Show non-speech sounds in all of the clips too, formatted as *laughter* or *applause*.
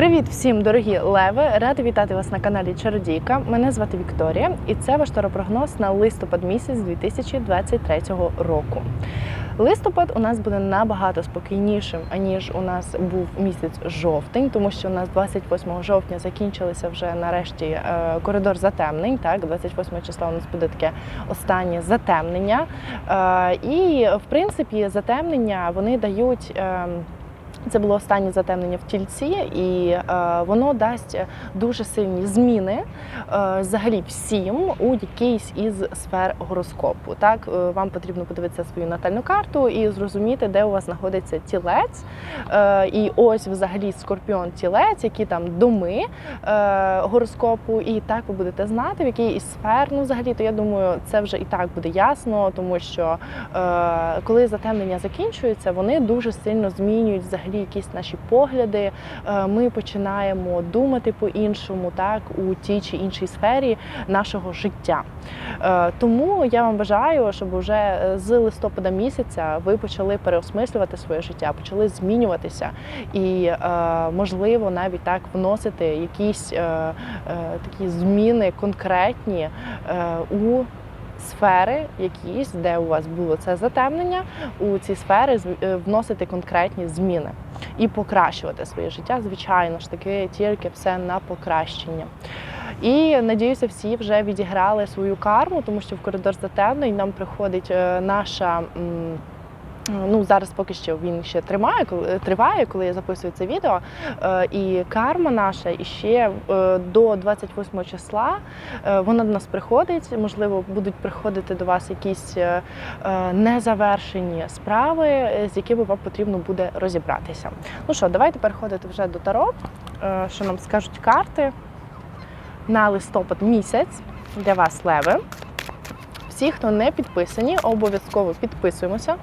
Привіт всім, дорогі леви! Рада вітати вас на каналі Чародійка. Мене звати Вікторія, і це ваш таропрогноз на листопад місяць 2023 року. Листопад у нас буде набагато спокійнішим, аніж у нас був місяць жовтень, тому що у нас 28 жовтня закінчилися вже нарешті е, коридор затемнень. Так, 28 числа у нас буде таке останнє затемнення. Е, І в принципі затемнення вони дають. Це було останнє затемнення в тільці, і е, воно дасть дуже сильні зміни е, взагалі всім у якійсь із сфер гороскопу. Так, Е, вам потрібно подивитися свою натальну карту і зрозуміти, де у вас знаходиться тілець. Е, і ось взагалі скорпіон тілець, які там доми е, гороскопу, і так ви будете знати, в якій із сфер. Ну, взагалі, то я думаю, це вже і так буде ясно, тому що е, коли затемнення закінчується, вони дуже сильно змінюють взагалі якісь наші погляди. Е, Ми починаємо думати по-іншому, так у тій чи іншій сфері нашого життя. Е, Тому я вам бажаю, щоб вже е, з листопада місяця ви почали переосмислювати своє життя, почали змінюватися і, можливо, навіть так вносити якісь такі зміни конкретні у сфери, якісь, де у вас було це затемнення, у ці сфери е, вносити конкретні зміни і покращувати своє життя. Звичайно ж таки, тільки все на покращення. І надіюся, всі вже відіграли свою карму, тому що в коридор затемнень нам приходить е, наша. М, Ну, зараз поки що він ще тримає, коли триває, коли я записую це відео. Е, і карма наша іще е, до 28 числа е, вона до нас приходить. Можливо, будуть приходити до вас якісь е, е, незавершені справи, е, з якими вам потрібно буде розібратися. Ну що, давайте переходити вже до таро. Е, Що нам скажуть карти на листопад місяць для вас леви. Всі, хто не підписані, обов'язково підписуємося,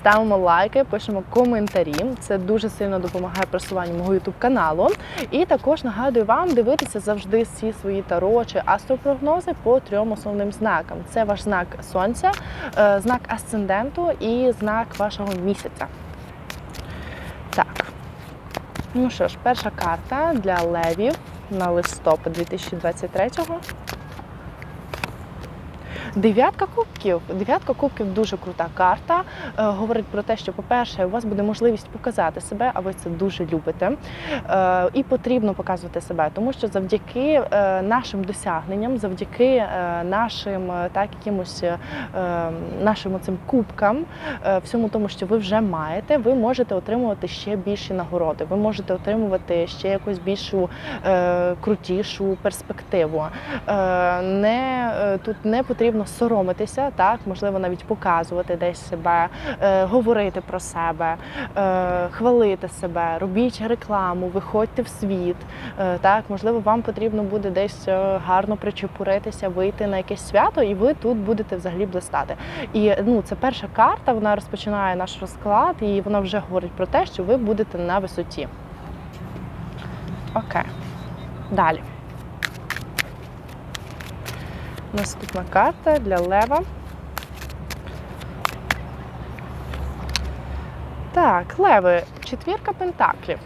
ставимо лайки, пишемо коментарі. Це дуже сильно допомагає просуванню мого ютуб каналу. І також нагадую вам дивитися завжди всі свої таро чи астропрогнози по трьом основним знакам: це ваш знак сонця, е, знак асценденту і знак вашого місяця. Так. Ну що ж, перша карта для левів на листопад 2023-го. Дев'ятка кубків. Дев'ятка кубків дуже крута карта. Е, говорить про те, що, по-перше, у вас буде можливість показати себе, а ви це дуже любите. Е, і потрібно показувати себе, тому що завдяки е, нашим досягненням, завдяки нашим так якимось е, нашим цим кубкам, всьому тому, що ви вже маєте, ви можете отримувати ще більші нагороди. Ви можете отримувати ще якусь більшу крутішу перспективу. Не тут не потрібно соромитися, так можливо навіть показувати десь себе, е, говорити про себе, е, хвалити себе, робіть рекламу, виходьте в світ. Е, так, можливо, вам потрібно буде десь е, гарно причепуритися, вийти на якесь свято, і ви тут будете взагалі блистати. І ну, це перша карта, вона розпочинає наш розклад, і вона вже говорить про те, що ви будете на висоті. Окей. Далі. Наступна карта для лева. Так, леви, четвірка пентаклів.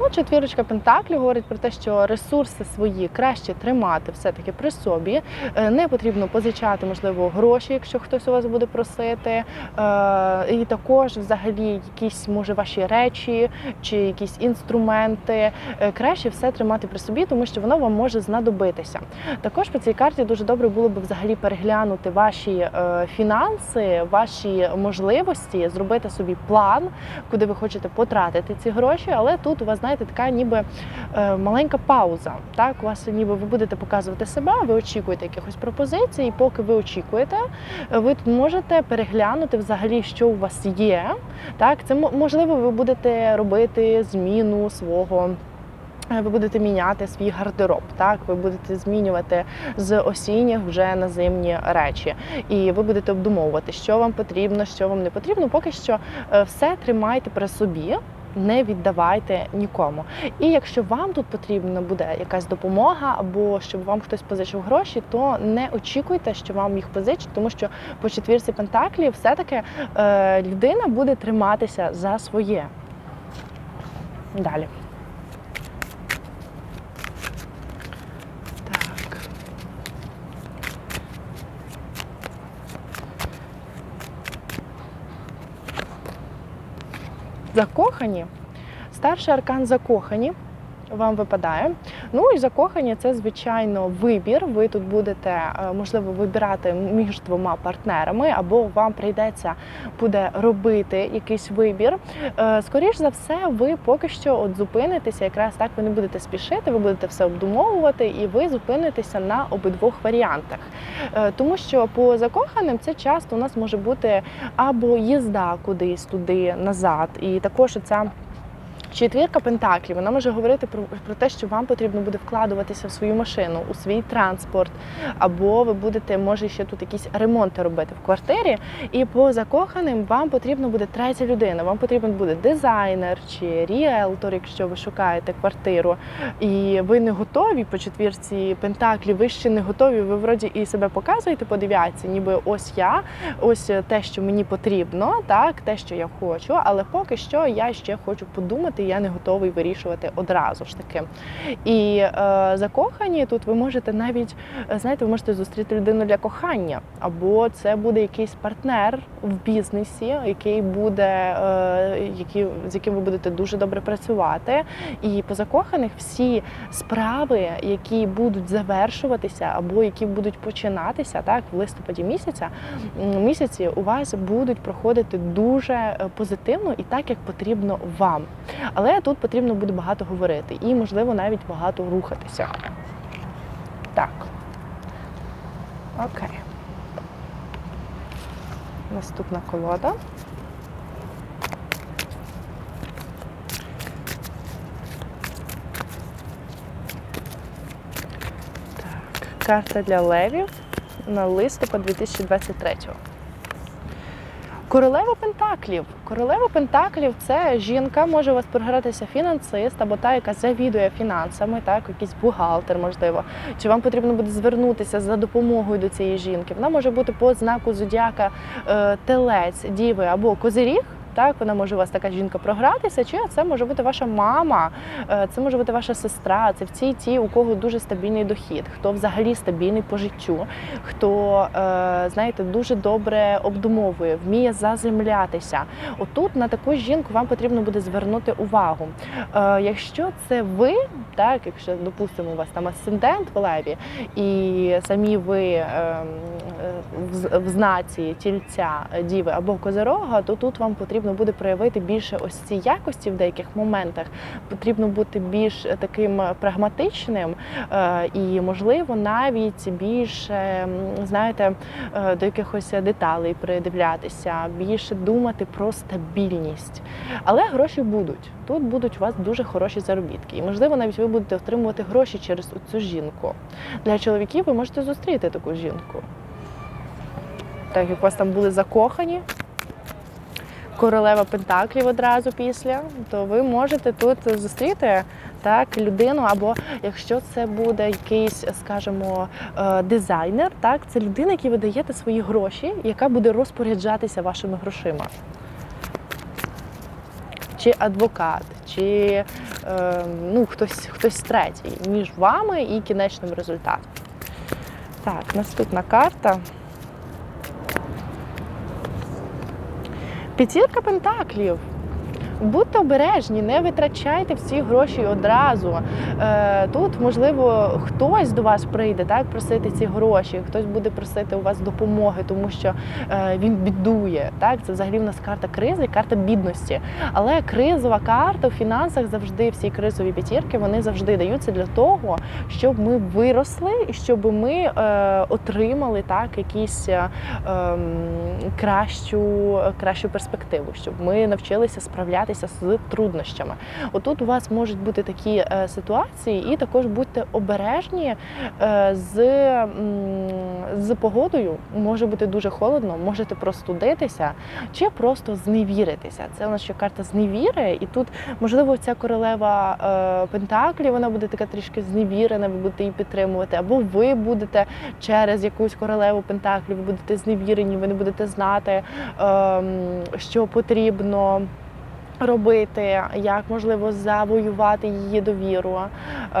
Ну, четвірочка пентаклів говорить про те, що ресурси свої краще тримати все-таки при собі. Е, Не потрібно позичати, можливо, гроші, якщо хтось у вас буде просити. Е, І також, взагалі, якісь може ваші речі чи якісь інструменти. Е, Краще все тримати при собі, тому що воно вам може знадобитися. Також по цій карті дуже добре було б взагалі переглянути ваші фінанси, ваші можливості, зробити собі план, куди ви хочете потратити ці гроші. Але тут у вас, знаєте, така ніби е, маленька пауза. Так, у вас ніби ви будете показувати себе, ви очікуєте якихось пропозицій, і поки ви очікуєте, ви можете переглянути взагалі, що у вас є. Так, це можливо, ви будете робити зміну свого. е, Ви будете міняти свій гардероб, так ви будете змінювати з осінніх вже на зимні речі, і ви будете обдумовувати, що вам потрібно, що вам не потрібно. Поки що е, все тримайте при собі. Не віддавайте нікому. І якщо вам тут потрібна буде якась допомога, або щоб вам хтось позичив гроші, то не очікуйте, що вам їх позичать, тому що по четвірці пентаклі все-таки е, людина буде триматися за своє. Далі. Закохані. Старший аркан закохані. Вам випадає. Ну і закохані це звичайно вибір. Ви тут будете е, можливо вибирати між двома партнерами, або вам прийдеться буде робити якийсь вибір. Е, Скоріш за все, ви поки що от зупинитеся, якраз так ви не будете спішити, ви будете все обдумовувати, і ви зупинитеся на обидвох варіантах. Е, Тому що по закоханим це часто у нас може бути або їзда кудись туди назад, і також ця. Четвірка пентаклів вона може говорити про, про те, що вам потрібно буде вкладуватися в свою машину, у свій транспорт, або ви будете, може, ще тут якісь ремонти робити в квартирі. І по закоханим вам потрібно буде третя людина. Вам потрібен буде дизайнер чи ріелтор, якщо ви шукаєте квартиру, і ви не готові по четвірці пентаклів, ви ще не готові. Ви вроді і себе показуєте по дев'ятці, ніби ось я, ось те, що мені потрібно, так те, що я хочу, але поки що я ще хочу подумати, я не готовий вирішувати одразу ж таки. І е, закохані тут ви можете навіть е, знаєте, ви можете зустріти людину для кохання, або це буде якийсь партнер в бізнесі, який буде, е, який, з яким ви будете дуже добре працювати. І по закоханих всі справи, які будуть завершуватися, або які будуть починатися, так в листопаді місяця місяці у вас будуть проходити дуже е, позитивно і так, як потрібно вам. Але тут потрібно буде багато говорити і, можливо, навіть багато рухатися. Так. Окей. Наступна колода. Так, карта для левів на листопад 2023. Королева Пентаклів. Королева Пентаклів це жінка, може у вас програтися фінансист або та, яка завідує фінансами, так, якийсь бухгалтер, можливо. Чи вам потрібно буде звернутися за допомогою до цієї жінки? Вона може бути по знаку зодіака е, телець, діви або козиріг. Так, вона може у вас така жінка програтися, чи це може бути ваша мама, е, це може бути ваша сестра. Це всі ті, у кого дуже стабільний дохід, хто взагалі стабільний по життю, хто е, знаєте, дуже добре обдумовує, вміє заземлятися. Отут на таку жінку вам потрібно буде звернути увагу. Е, Якщо це ви, так, якщо допустимо у вас там асцендент в леві, і самі ви е, е, в- в знаці тільця діви або козирога, то тут вам потрібно буде проявити більше ось ці якості в деяких моментах. Потрібно бути більш таким прагматичним е, і, можливо, навіть більш е, знаєте, е, до якихось деталей придивлятися, більше думати про стабільність. Але гроші будуть. Тут будуть у вас дуже хороші заробітки. І, можливо, навіть ви будете отримувати гроші через цю жінку. Для чоловіків ви можете зустріти таку жінку. Так як у вас там були закохані, королева Пентаклів одразу після, то ви можете тут зустріти так людину, або якщо це буде якийсь, скажімо, е, дизайнер, так це людина, якій ви даєте свої гроші, яка буде розпоряджатися вашими грошима. Чи адвокат, чи е, ну, хтось, хтось третій між вами і кінечним результатом. Так, наступна карта. П'ятірка пентаклів. Будьте обережні, не витрачайте всі гроші одразу. Е, Тут, можливо, хтось до вас прийде так, просити ці гроші, хтось буде просити у вас допомоги, тому що е, він бідує. Так? Це взагалі в нас карта кризи, карта бідності. Але кризова карта в фінансах завжди всі кризові п'ятірки вони завжди даються для того, щоб ми виросли і щоб ми е, отримали так якісь ем, кращу, кращу перспективу, щоб ми навчилися справлятися з труднощами. Отут у вас можуть бути такі е, ситуації, і також будьте обережні е, з, з погодою. Може бути дуже холодно, можете простудитися чи просто зневіритися. Це у нас ще карта зневіри, і тут, можливо, ця королева е, Пентаклі, вона буде така трішки зневірена, ви будете її підтримувати, або ви будете через якусь королеву Пентаклі, ви будете зневірені, ви не будете знати, ем, що потрібно робити, як можливо завоювати її довіру, е,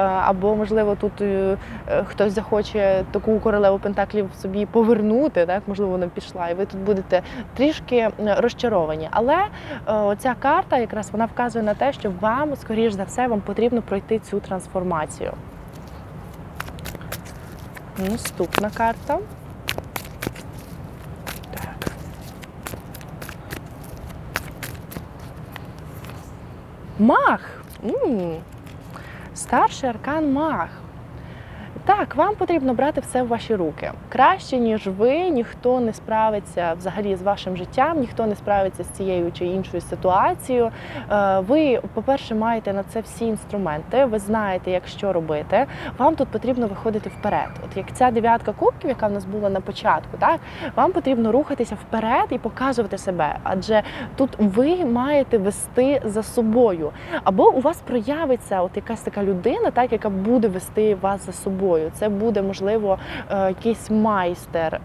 або можливо тут е, хтось захоче таку королеву пентаклів собі повернути, так можливо вона пішла, і ви тут будете трішки розчаровані. Але е, оця карта якраз вона вказує на те, що вам, скоріш за все, вам потрібно пройти цю трансформацію. Наступна карта. Мах. м Старший аркан мах. Так, вам потрібно брати все в ваші руки. Краще, ніж ви, ніхто не справиться взагалі з вашим життям, ніхто не справиться з цією чи іншою ситуацією. Е, Ви, по-перше, маєте на це всі інструменти, ви знаєте, як що робити. Вам тут потрібно виходити вперед. От як ця дев'ятка кубків, яка в нас була на початку, так вам потрібно рухатися вперед і показувати себе. Адже тут ви маєте вести за собою. Або у вас проявиться от якась така людина, так яка буде вести вас за собою. Це буде можливо е, якийсь майстер,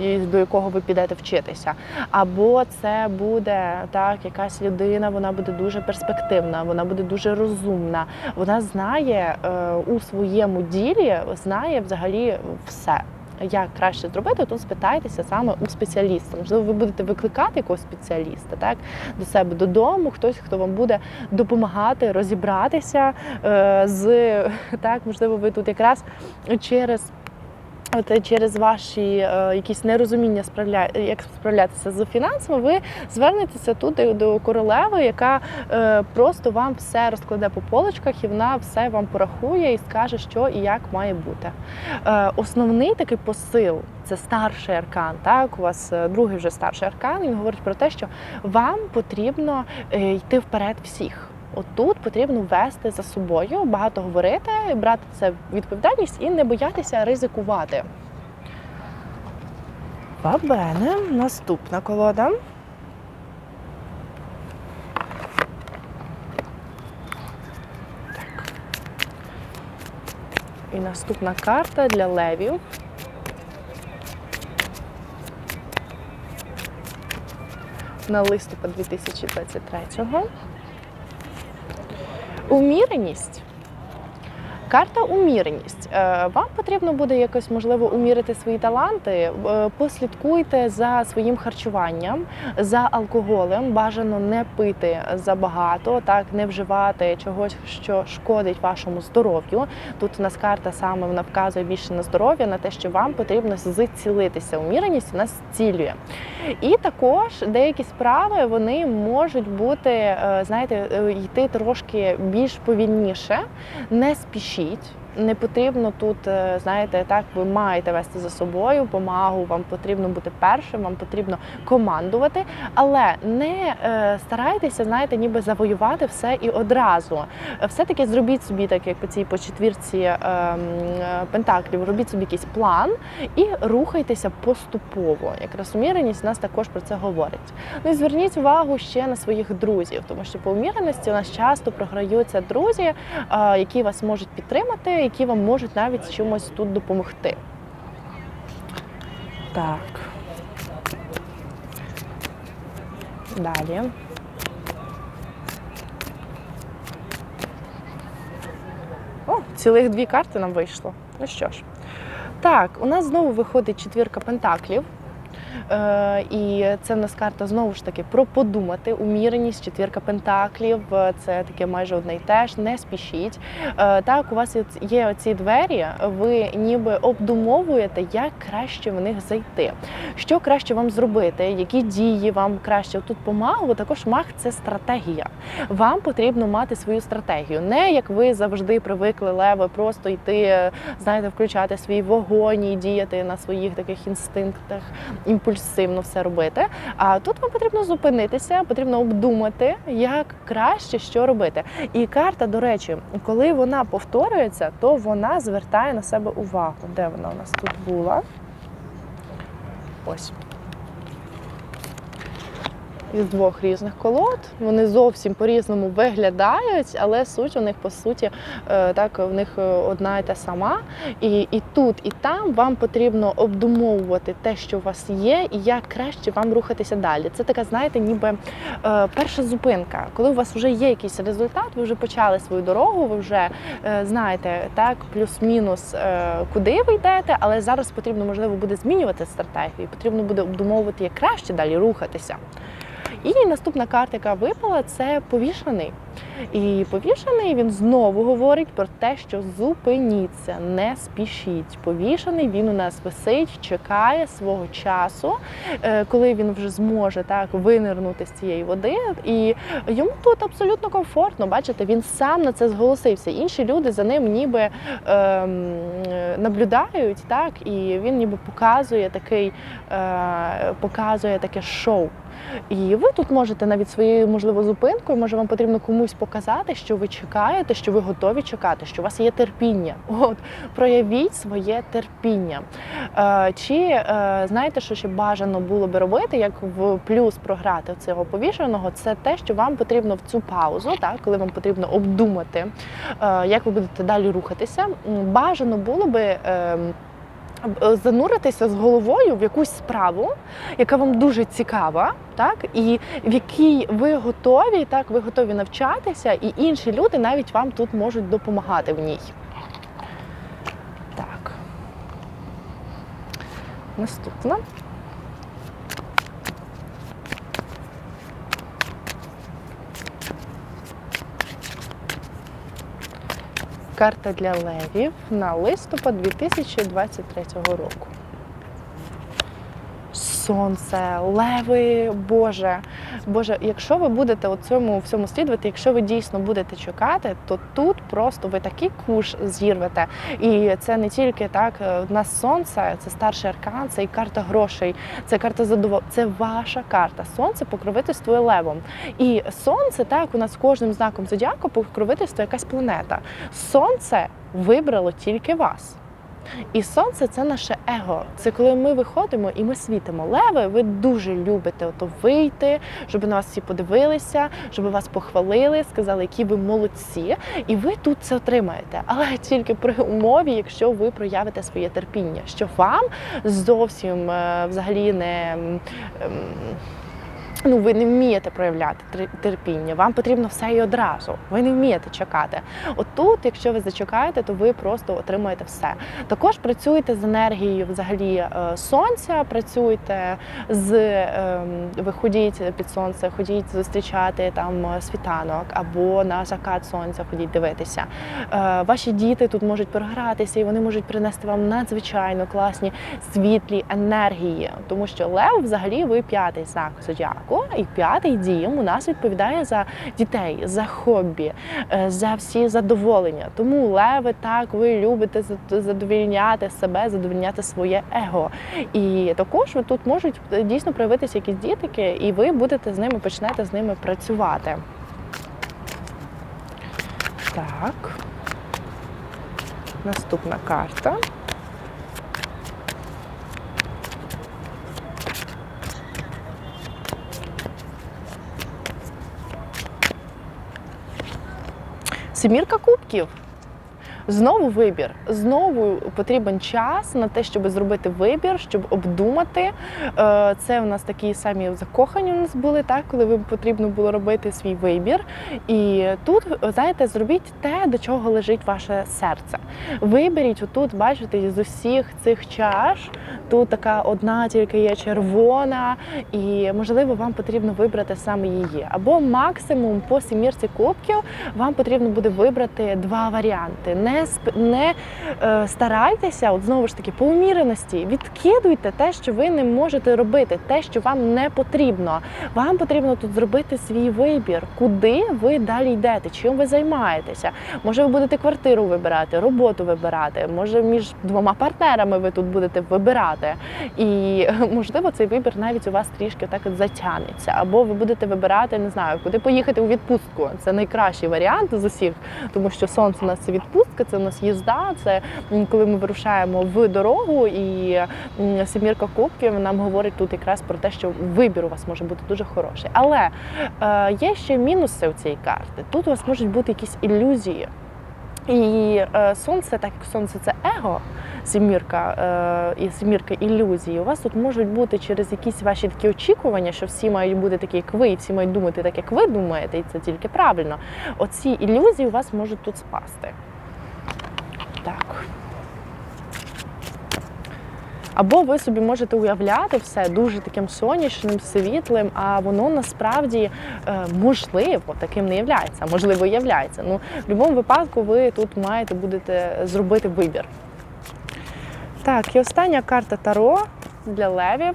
е, до якого ви підете вчитися. Або це буде так, якась людина, вона буде дуже перспективна, вона буде дуже розумна. Вона знає е, у своєму ділі, знає взагалі все. Як краще зробити, тут спитайтеся саме у спеціаліста. Можливо, ви будете викликати якогось спеціаліста, так до себе додому, хтось, хто вам буде допомагати розібратися е, з так, можливо, ви тут якраз через. От через ваші е, якісь нерозуміння справля... як справлятися з фінансами, ви звернетеся тут до- до королеви, яка е, просто вам все розкладе по полочках, і вона все вам порахує і скаже, що і як має бути. Е, основний такий посил це старший аркан. Так, у вас е, другий вже старший аркан. Він говорить про те, що вам потрібно е, йти вперед всіх. Отут потрібно вести за собою, багато говорити, брати це відповідальність і не боятися ризикувати. Бабене, наступна колода. Так. І наступна карта для левів. На листопад 2023-го. Уміреність. Карта уміреність. Е, Вам потрібно буде якось можливо умірити свої таланти. Е, Послідкуйте за своїм харчуванням, за алкоголем. Бажано не пити забагато, так не вживати чогось, що шкодить вашому здоров'ю. Тут у нас карта саме вона вказує більше на здоров'я, на те, що вам потрібно зцілитися. Уміреність у нас зцілює. І також деякі справи вони можуть бути, е, знаєте, йти трошки більш повільніше, не спішіть. Не потрібно тут, е, знаєте, так ви маєте вести за собою помагу, вам потрібно бути першим, вам потрібно командувати, але не е, старайтеся, знаєте, ніби завоювати все і одразу. Все-таки зробіть собі, так як по цій по четвірці е, е, пентаклів, робіть собі якийсь план і рухайтеся поступово. Якраз уміреність нас також про це говорить. Ну і зверніть увагу ще на своїх друзів, тому що по уміреності у нас часто програються друзі, які вас можуть підтримати, які вам можуть навіть чимось тут допомогти. Так. Далі. О, цілих дві карти нам вийшло. Ну що ж. Так, у нас знову виходить четвірка пентаклів. Е, і це в нас карта знову ж таки про подумати, уміреність, четвірка пентаклів. е, Це таке майже одне й те ж. Не спішіть. Е, Так, у вас є- оці двері, ви ніби обдумовуєте, як краще в них зайти. Що краще вам зробити, які дії вам краще. Тут по магу також маг це стратегія. Вам потрібно мати свою стратегію. Не як ви завжди привикли леви, просто йти, знаєте, включати свій вогонь і діяти на своїх таких інстинктах, імпульсивно все робити. А тут вам потрібно зупинитися, потрібно обдумати, як краще що робити. І карта, до речі, коли вона повторюється, то вона звертає на себе увагу. Де вона у нас тут була? Ось. Із двох різних колод. Вони зовсім по-різному виглядають, але суть у них по суті е, так в них е, одна і та сама. І, і тут, і там вам потрібно обдумовувати те, що у вас є, і як краще вам рухатися далі. Це така, знаєте, ніби е, перша зупинка, коли у вас вже є якийсь результат, ви вже почали свою дорогу, ви вже знаєте, так, плюс-мінус, куди ви йдете, але зараз потрібно, можливо, буде змінювати стратегію, потрібно буде обдумовувати, як краще далі рухатися. І наступна карта, яка випала, це повішений. І повішений він знову говорить про те, що зупиніться, не спішіть. Повішений він у нас висить, чекає свого часу, е, коли він вже зможе так винирнути з цієї води. І йому тут абсолютно комфортно. Бачите, він сам на це зголосився. Інші люди за ним ніби ем, наблюдають, так, і він ніби показує такий, е, показує таке шоу. І ви тут можете навіть своєю можливо зупинкою, може вам потрібно комусь показати, що ви чекаєте, що ви готові чекати, що у вас є терпіння. От проявіть своє терпіння. Е, чи е, знаєте, що ще бажано було би робити, як в плюс програти цього повішеного, це те, що вам потрібно в цю паузу, так коли вам потрібно обдумати, е, як ви будете далі рухатися. Бажано було би. Е, Зануритися з головою в якусь справу, яка вам дуже цікава, так і в якій ви готові, так ви готові навчатися, і інші люди навіть вам тут можуть допомагати в ній. Так. Наступна. Карта для левів на листопад 2023 року. Сонце, леви, Боже. Боже, якщо ви будете у цьому всьому слідувати, якщо ви дійсно будете чекати, то тут просто ви такий куш зірвете. І це не тільки так, е, в нас сонце, це старший аркан, це і карта грошей, це карта задоволення, це ваша карта. Сонце покровительствує левом. І сонце, так, у нас кожним знаком зодіаку покровительствує якась планета. Сонце вибрало тільки вас. І сонце це наше его. Це коли ми виходимо і ми світимо. Леви, ви дуже любите ото вийти, щоб на вас всі подивилися, щоб вас похвалили, сказали, які ви молодці. І ви тут це отримаєте. Але тільки при умові, якщо ви проявите своє терпіння, що вам зовсім е, взагалі не. Ну, ви не вмієте проявляти тер- терпіння, вам потрібно все і одразу. Ви не вмієте чекати. От тут, якщо ви зачекаєте, то ви просто отримаєте все. Також працюйте з енергією взагалі е, сонця, працюйте з ем, ви ходіть під сонце, ходіть зустрічати там е, світанок або на закат сонця, ходіть дивитися. Е, Ваші діти тут можуть програтися, і вони можуть принести вам надзвичайно класні світлі енергії, тому що лев взагалі ви п'ятий знак зодіаку, і п'ятий дім у нас відповідає за дітей, за хобі, е, за всі задоволення. Тому леви так ви любите задовільняти себе, задовільняти своє его. І також ви тут можуть е, дійсно проявитися якісь дітики, і ви будете з ними почнете з ними працювати. Так. Наступна карта. Семірка кубків. Знову вибір. Знову потрібен час на те, щоб зробити вибір, щоб обдумати. Е, Це у нас такі самі закохані у нас були, так, коли вам потрібно було робити свій вибір. І тут, знаєте, зробіть те, до чого лежить ваше серце. Виберіть отут, бачите, з усіх цих чаш. Тут така одна тільки є червона, і можливо вам потрібно вибрати саме її. Або максимум по сімірці кубків вам потрібно буде вибрати два варіанти. Не не е, старайтеся, от знову ж таки, по уміреності, відкидуйте те, що ви не можете робити, те, що вам не потрібно. Вам потрібно тут зробити свій вибір, куди ви далі йдете, чим ви займаєтеся. Може, ви будете квартиру вибирати, роботу вибирати, може між двома партнерами ви тут будете вибирати. І *laughs* можливо цей вибір навіть у вас трішки так от затягнеться. Або ви будете вибирати, не знаю, куди поїхати у відпустку. Це найкращий варіант з усіх, тому що сонце у нас це відпустка. Це у нас їзда. Це коли ми вирушаємо в дорогу, і м, сімірка кубків нам говорить тут якраз про те, що вибір у вас може бути дуже хороший. Але е, є ще мінуси у цієї карти. Тут у вас можуть бути якісь ілюзії. І е, сонце, так як сонце це его, сімірка е, і сімірка ілюзії. У вас тут можуть бути через якісь ваші такі очікування, що всі мають бути такі, як ви, і всі мають думати так, як ви думаєте, і це тільки правильно. Оці ілюзії у вас можуть тут спасти. Так. Або ви собі можете уявляти все дуже таким сонячним, світлим, а воно насправді е, можливо таким не являється, а можливо являється. Ну, в будь-якому випадку ви тут маєте будете зробити вибір. Так, і остання карта Таро для левів.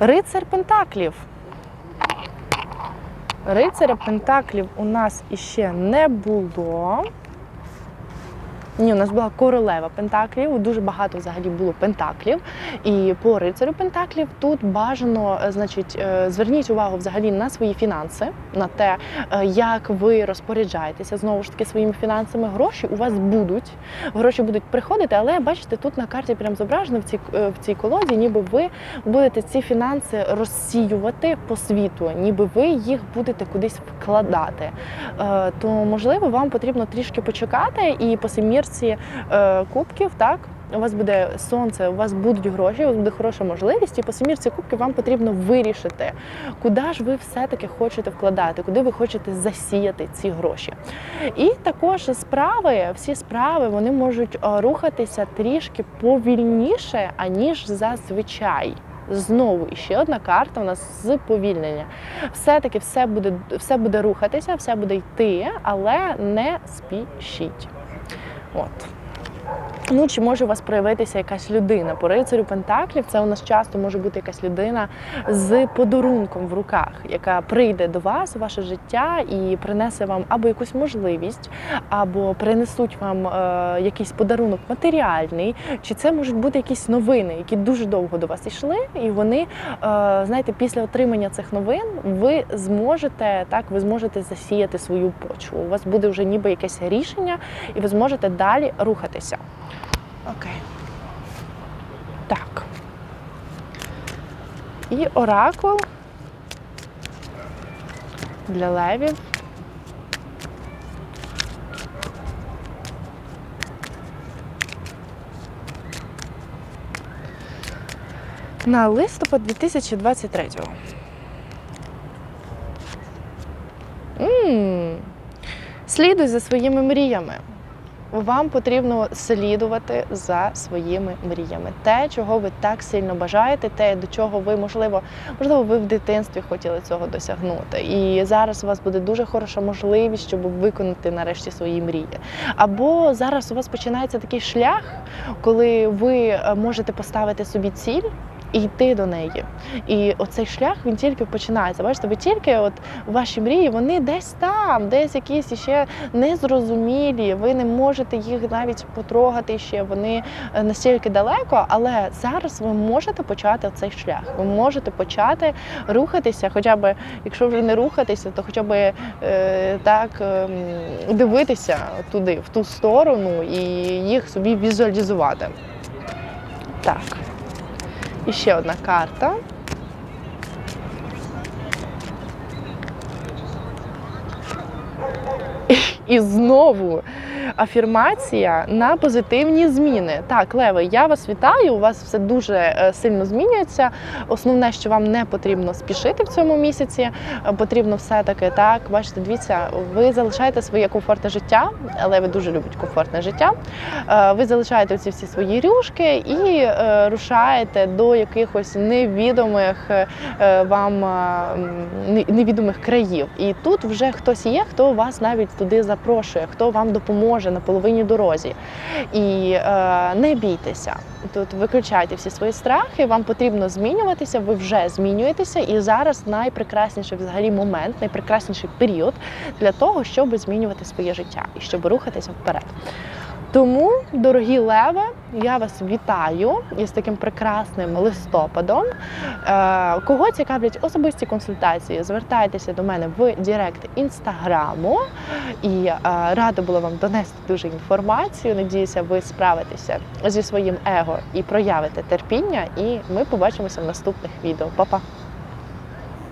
Рицар Пентаклів. Рицаря Пентаклів у нас іще не було. Ні, у нас була королева Пентаклів, дуже багато взагалі було Пентаклів. І по рицарю Пентаклів тут бажано, е, значить, е, зверніть увагу взагалі на свої фінанси, на те, е, як ви розпоряджаєтеся знову ж таки своїми фінансами. Гроші у вас будуть, гроші будуть приходити, але бачите, тут на карті прям зображено в цій, в цій колоді, ніби ви будете ці фінанси розсіювати по світу, ніби ви їх будете кудись вкладати. То можливо вам потрібно трішки почекати і по семірці е, кубків, так. У вас буде сонце, у вас будуть гроші, у вас буде хороша можливість, і по семірці кубків вам потрібно вирішити, куди ж ви все-таки хочете вкладати, куди ви хочете засіяти ці гроші. І також справи, всі справи вони можуть е, рухатися трішки повільніше, аніж зазвичай. Знову іще одна карта у нас з повільнення. Все-таки все буде, все буде рухатися, все буде йти, але не спішіть. От. Ну, чи може у вас проявитися якась людина? По рицарю Пентаклів це у нас часто може бути якась людина з подарунком в руках, яка прийде до вас у ваше життя і принесе вам або якусь можливість, або принесуть вам е, якийсь подарунок матеріальний, чи це можуть бути якісь новини, які дуже довго до вас йшли, і вони, е, знаєте, після отримання цих новин ви зможете так, ви зможете засіяти свою почву. У вас буде вже ніби якесь рішення, і ви зможете далі рухатися. Окей. Так. І оракул для левів. На листопад 2023-го. М, Слідуй за своїми мріями. Вам потрібно слідувати за своїми мріями. Те, чого ви так сильно бажаєте, те, до чого ви, можливо, можливо, ви в дитинстві хотіли цього досягнути. І зараз у вас буде дуже хороша можливість, щоб виконати нарешті свої мрії. Або зараз у вас починається такий шлях, коли ви е, можете поставити собі ціль. І йти до неї. І оцей шлях він тільки починається. Бачите, ви тільки от ваші мрії, вони десь там, десь якісь ще незрозумілі. Ви не можете їх навіть потрогати ще. Вони е, настільки далеко, але зараз ви можете почати цей шлях. Ви можете почати рухатися, хоча б, якщо вже не рухатися, то хоча б е, так е, дивитися туди, в ту сторону, і їх собі візуалізувати. Так. І ще одна карта. І знову афірмація на позитивні зміни. Так, Леви, я вас вітаю. У вас все дуже е, сильно змінюється. Основне, що вам не потрібно спішити в цьому місяці. Е, Потрібно все-таки так. Бачите, дивіться, ви залишаєте своє комфортне життя, Леви дуже любить комфортне життя. Е, Ви залишаєте ці всі свої рюшки і рушаєте до якихось невідомих вам невідомих країв. І тут вже хтось є, хто вас навіть туди запрошує, хто вам допоможе на половині дорозі. І е, не бійтеся. Тут виключайте всі свої страхи. Вам потрібно змінюватися. Ви вже змінюєтеся, і зараз найпрекрасніший взагалі момент, найпрекрасніший період для того, щоб змінювати своє життя і щоб рухатися вперед. Тому, дорогі леви, я вас вітаю із таким прекрасним листопадом. Е, Кого цікавлять особисті консультації, звертайтеся до мене в Директ інстаграму. І е, рада була вам донести дуже інформацію. Надіюся, ви справитеся зі своїм его і проявите терпіння. І ми побачимося в наступних відео. Па-па!